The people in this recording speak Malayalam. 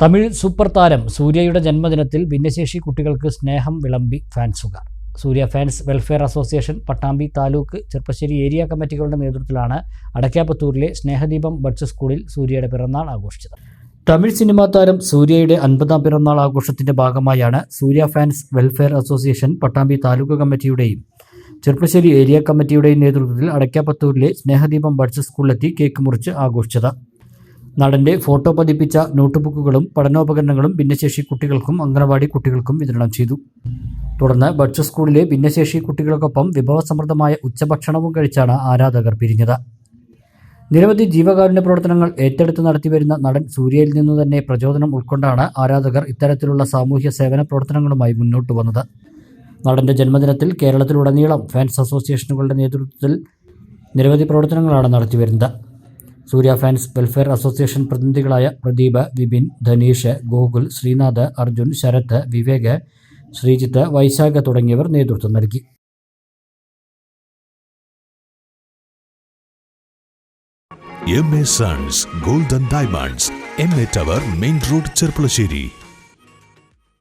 തമിഴ് സൂപ്പർ താരം സൂര്യയുടെ ജന്മദിനത്തിൽ ഭിന്നശേഷി കുട്ടികൾക്ക് സ്നേഹം വിളമ്പി ഫാൻസുകാർ Suriya fans welfare association Pattambi taluk Cherpulassery area കമ്മിറ്റികളുടെ നേതൃത്വത്തിലാണ് അടയ്ക്കാപ്പത്തൂരിലെ സ്നേഹദീപം ബഡ്സ് സ്കൂളിൽ സൂര്യയുടെ പിറന്നാൾ ആഘോഷിച്ചത്. തമിഴ് സിനിമാ താരം സൂര്യയുടെ അൻപതാം പിറന്നാൾ ആഘോഷത്തിന്റെ ഭാഗമായാണ് Suriya fans welfare association Pattambi taluk കമ്മിറ്റിയുടെയും Cherpulassery area കമ്മിറ്റിയുടെയും നേതൃത്വത്തിൽ അടയ്ക്കാപ്പത്തൂരിലെ സ്നേഹദീപം ബഡ്സ് സ്കൂളിലെത്തി കേക്ക് മുറിച്ച് ആഘോഷിച്ചത്. നടന്റെ ഫോട്ടോ പതിപ്പിച്ച നോട്ട്ബുക്കുകളും പഠനോപകരണങ്ങളും ഭിന്നശേഷി കുട്ടികൾക്കും അംഗനവാടി കുട്ടികൾക്കും വിതരണം ചെയ്തു. തുടർന്ന് ബഡ്സ് സ്കൂളിലെ ഭിന്നശേഷി കുട്ടികൾക്കൊപ്പം വിഭവസമൃദ്ധമായ ഉച്ചഭക്ഷണവും കഴിച്ചാണ് ആരാധകർ പിരിഞ്ഞത്. നിരവധി ജീവകാരുണ്യ പ്രവർത്തനങ്ങൾ ഏറ്റെടുത്ത് നടത്തിവരുന്ന നടൻ സൂര്യയിൽ നിന്നു തന്നെ പ്രചോദനം ഉൾക്കൊണ്ടാണ് ആരാധകർ ഇത്തരത്തിലുള്ള സാമൂഹ്യ സേവന പ്രവർത്തനങ്ങളുമായി മുന്നോട്ട് വന്നത്. നടന്റെ ജന്മദിനത്തിൽ കേരളത്തിലുടനീളം ഫാൻസ് അസോസിയേഷനുകളുടെ നേതൃത്വത്തിൽ നിരവധി പ്രവർത്തനങ്ങളാണ് നടത്തിവരുന്നത്. സൂര്യ ഫാൻസ് വെൽഫെയർ അസോസിയേഷൻ പ്രതിനിധികളായ പ്രദീപ് വിപിൻ ധനീഷ് ഗോകുൽ ശ്രീനാഥ് അർജുൻ ശരത് വിവേക് ശ്രീജിത്ത് വൈശാഖ തുടങ്ങിയവർ നേതൃത്വം നൽകി. M A sons golden diamonds M A tower main road Cherpulassery.